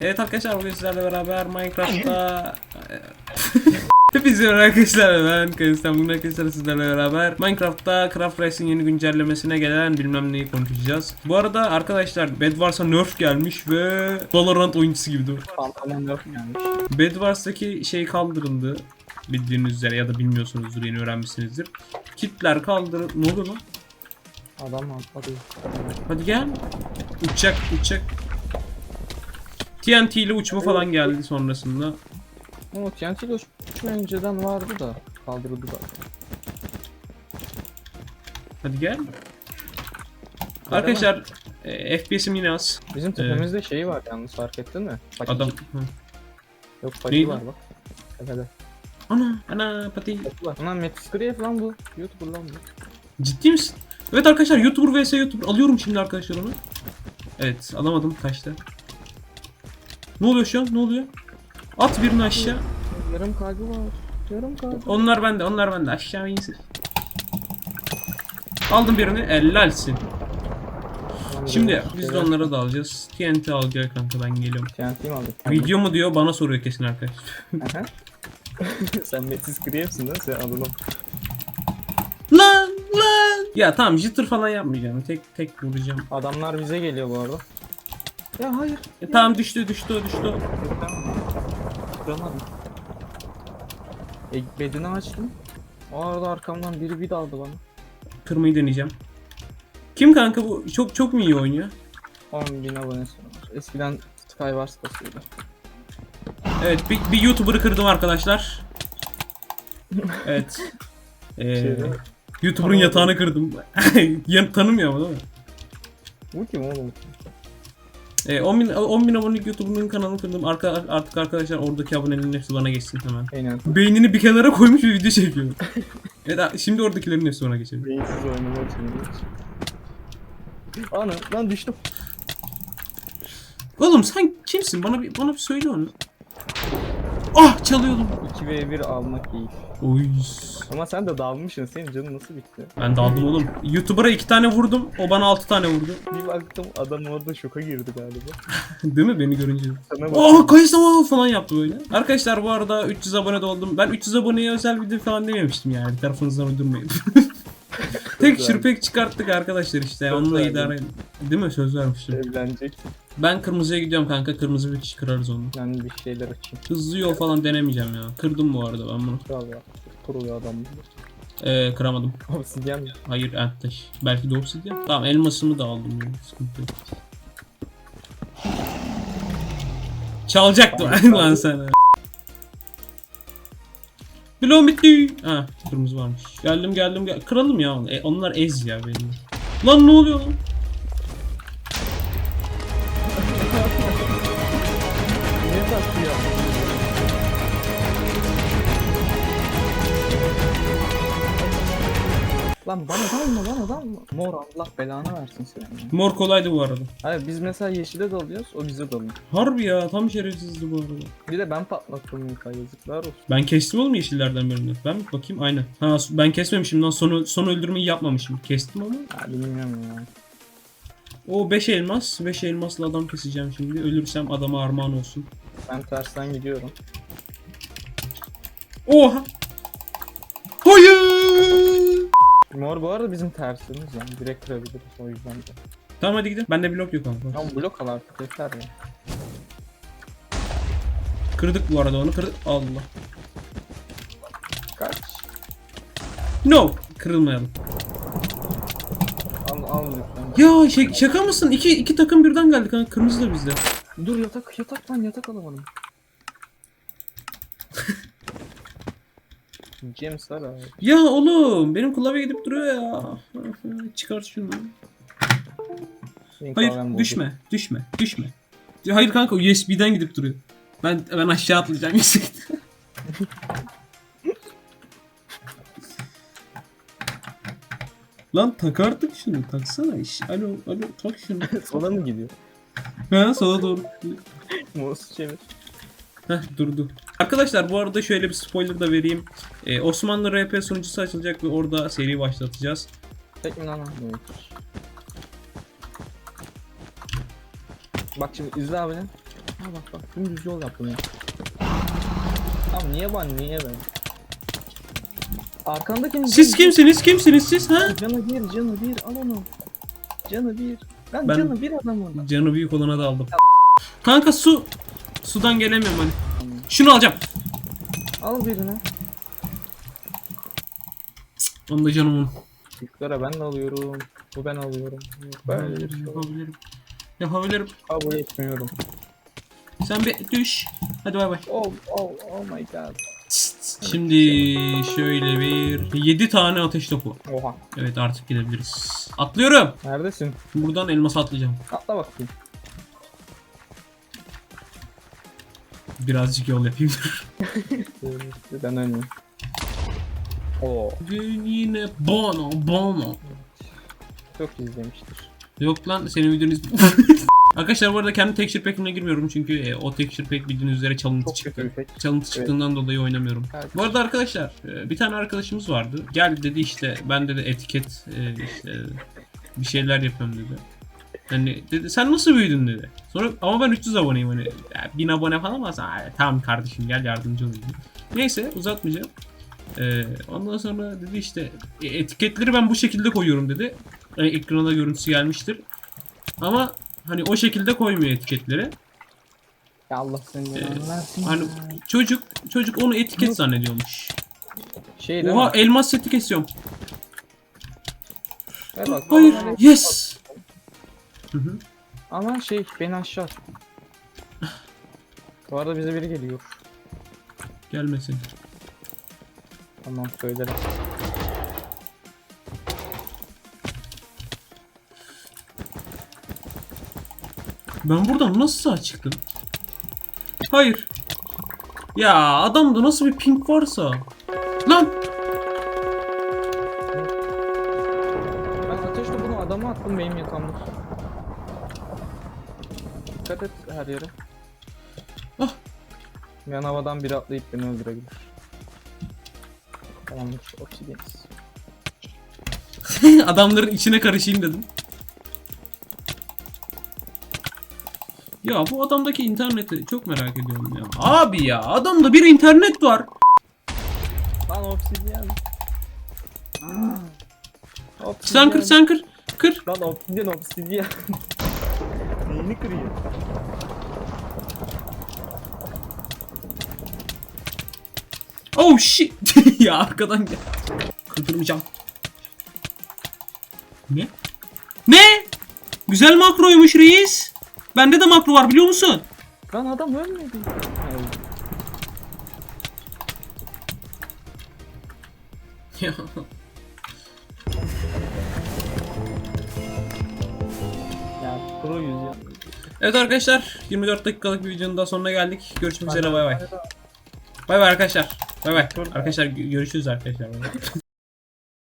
Evet arkadaşlar bugün sizlerle beraber Minecraft'ta Hepinize merhaba arkadaşlar ben Kayıstan bugün arkadaşlar sizlerle beraber Minecraft'ta Craft Race'in yeni güncellemesine gelen bilmem neyi konuşacağız. Bu arada arkadaşlar Bedwars'a nerf gelmiş ve Valorant oyuncusu gibi mi? Pantolon yok gelmiş. Bedwars'taki şey kaldırıldı bildiğiniz üzere ya da bilmiyorsunuzdur yeni öğrenmişsinizdir. Kitler kaldırıldı. Ne oluyor lan? Adam atladı. Hadi gel. Uçacak uçacak. TNT ile uçma falan geldi sonrasında. Ama TNT ile uçma önceden vardı da kaldırıldı da. Hadi gel. Arkadaşlar e, FPS'im yine az. Bizim tepemizde şey var yalnız fark ettin mi? Paki. Adam. Hı. Yok paki Neydi? var bak. Tepede. Ana ana pati. Paki var. Ulan Metis Grief lan bu. Youtuber lan bu. Ciddi misin? Evet arkadaşlar YouTuber vs YouTuber alıyorum şimdi arkadaşlar onu. Evet alamadım kaçtı. Ne oluyor şu an? Ne oluyor? At birini aşağı. Yarım kalbi var. Yarım kalbi. Onlar bende, onlar bende. Aşağı insin. Aldım birini. Helalsin. Şimdi biz de onlara da alacağız. TNT al gel kanka ben geliyorum. TNT mi aldık? Video mu diyor bana soruyor kesin arkadaş. Aha. Sen Metis Grief'sin lan sen adını. Lan lan. Ya tamam jitter falan yapmayacağım. Tek tek vuracağım. Adamlar bize geliyor bu arada. Ya hayır. E, tamam düştü düştü o düştü. Kıramadım. E, bedeni açtım. O arada arkamdan biri bir daldı bana. Kırmayı deneyeceğim. Kim kanka bu? Çok çok mu iyi oynuyor? 10 bin abonesi var. Eskiden Skywars basıyordu. Evet bir, bir YouTuber'ı kırdım arkadaşlar. Evet. Ee, Şeyde- YouTuber'ın yatağını kırdım. Yan tanımıyor ama değil mi? Bu kim oğlum? Ee, 10 bin, 10 bin abonelik YouTuber'ın kanalını kırdım. Arka, artık arkadaşlar oradaki abonelerin hepsi bana geçsin hemen. Aynen. Beynini bir kenara koymuş bir video çekiyor. evet şimdi oradakilerin hepsi bana geçelim. Beyinsiz oynamak. Ana lan düştüm. Oğlum sen kimsin? Bana bir bana bir söyle onu. Ah çalıyordum. 2v1 almak iyi. Oy. Ama sen de dalmışsın. Senin canın nasıl bitti? Ben daldım oğlum. YouTuber'a iki tane vurdum. O bana altı tane vurdu. Bir baktım adam orada şoka girdi galiba. Değil mi beni görünce? Sana. Oh kayısı falan yaptı böyle. Arkadaşlar bu arada 300 abone de oldum. Ben 300 aboneye özel video falan dememiştim yani. Bir tarafınızdan uydurmayın. Tek Söz şırpek çıkarttık arkadaşlar işte. Söz Onunla idare edin. Değil mi? Söz vermiştim. Evlenecek. Ben kırmızıya gidiyorum kanka. Kırmızı bir kişi kırarız onu. Ben bir şeyler açayım. Hızlı yol falan denemeyeceğim ya. Kırdım bu arada ben bunu. Kral ya. Kuruluyor adam. Ee, kıramadım. Obsidyen mi? Hayır Entaş. Belki de obsidyen. Tamam elmasımı da aldım. Yani. Sıkıntı yok. Çalacaktım lan sana. Bloğum bitti. Ha kırmızı varmış. Geldim geldim gel. Kıralım ya onu. E, onlar ez ya benim. Lan ne oluyor lan? Lan bana dalma bana dalma. Mor Allah belanı versin seni. Mor kolaydı bu arada. Hayır biz mesela yeşile dalıyoruz o bize dalıyor. Harbi ya tam şerefsizdi bu arada. Bir de ben patlattım Mika yazıklar olsun. Ben kestim oğlum yeşillerden birini. Ben bakayım aynen. Ha ben kesmemişim lan sonu son öldürmeyi yapmamışım. Kestim ama. Ya bilmiyorum ya. O 5 elmas. 5 elmasla adam keseceğim şimdi. Ölürsem adama armağan olsun. Ben tersten gidiyorum. Oha! Mor bu arada bizim tersimiz yani direkt kırabiliriz o yüzden de. Tamam hadi gidelim. Bende blok yok ama. Tamam blok al artık yeter ya. Kırdık bu arada onu. Kırdık. Allah. Kaç. No! Kırılmayalım. Al al lütfen. Ya şey, şaka mısın? İki, iki takım birden geldi kanka. Kırmızı da bizde. Dur yatak yatak lan yatak alamadım. James var abi. Ya oğlum benim klavye gidip duruyor ya. Çıkart şunu. Hayır düşme. Düşme. Düşme. Hayır kanka USB'den gidip duruyor. Ben ben aşağı atlayacağım yüksekten. Lan tak artık şunu taksana iş. Alo alo tak şunu. Sola mı gidiyor? ha sola doğru. Mouse çevir. Heh durdu. Arkadaşlar bu arada şöyle bir spoiler da vereyim. Ee, Osmanlı RP sunucusu açılacak ve orada seri başlatacağız. Lan? Evet. Bak şimdi izle abi. Ha bak bak dümdüz yol yaptım ya. Tamam niye ben niye ben? Arkandaki Siz kimsiniz? Kimsiniz siz ha? Canı bir canı bir al onu. Canı bir. Lan Ben- canı bir adamın. Canı büyük olana da aldım. Kanka su. Sudan gelemiyorum hani. Şunu alacağım. Al birini. Onu da canımın. Yukarı ben de alıyorum. Bu ben alıyorum. Şey yok. Yapabilirim. Yapabilirim. Kabul etmiyorum. Sen bir düş. Hadi bay bay. Oh oh oh my god. Şimdi şöyle bir 7 tane ateş topu. Oha. Evet artık gidebiliriz. Atlıyorum. Neredesin? Buradan elmas atlayacağım. Atla bakayım. Birazcık yol yapayım. Ben önüm. Oo. Bugün yine bono bono. Çok izlemiştir. Yok lan senin videonu Arkadaşlar bu arada kendi texture pack'ime girmiyorum çünkü e, o texture pack bildiğiniz üzere çalıntı Çok çıktı. Çalıntı çıktığından dolayı oynamıyorum. Evet. Bu arada arkadaşlar e, bir tane arkadaşımız vardı. Gel dedi işte ben dedi etiket e, işte bir şeyler yapıyorum dedi. Hani dedi sen nasıl büyüdün dedi. Sonra ama ben 300 aboneyim hani ya, 1000 abone falan varsa "Aa, tamam kardeşim gel yardımcı olayım. Neyse uzatmayacağım. E, ondan sonra dedi işte "E, etiketleri ben bu şekilde koyuyorum dedi. E, ekrana görüntüsü gelmiştir. Ama hani o şekilde koymuyor etiketleri. Ya Allah seni belanı versin. Hani çocuk çocuk onu etiket zannediyormuş. Şey Oha mi? elmas seti kesiyorum. Hayır. Yes. Hı hı. Ama şey beni aşağı at. Bu arada bize biri geliyor. Gelmesin. Tamam söylerim. Ben buradan nasıl sağ çıktım? Hayır. Ya adamda nasıl bir pink varsa. Lan. Ben ateş topunu adama attım benim yakamda. Dikkat et her yere. Ah. Yan havadan biri atlayıp beni öldürebilir. Tamamdır. Obsidians. Adamların içine karışayım dedim. Ya bu adamdaki interneti çok merak ediyorum ya. Abi ya adamda bir internet var. Lan. Obsidian. Sen kır sen kır. Kır. Lan obsidian obsidian. Neyini kırıyor? Oh shit. ya arkadan gel. Kırdırmayacağım. Ne? Ne? Güzel makroymuş reis. Bende de makro var biliyor musun? Lan adam ölmedi. Ya. Pro yüz ya. evet arkadaşlar 24 dakikalık bir videonun daha sonuna geldik. Görüşmek üzere bay bay. Bay bay arkadaşlar. Bay bay. Arkadaşlar gö- görüşürüz arkadaşlar.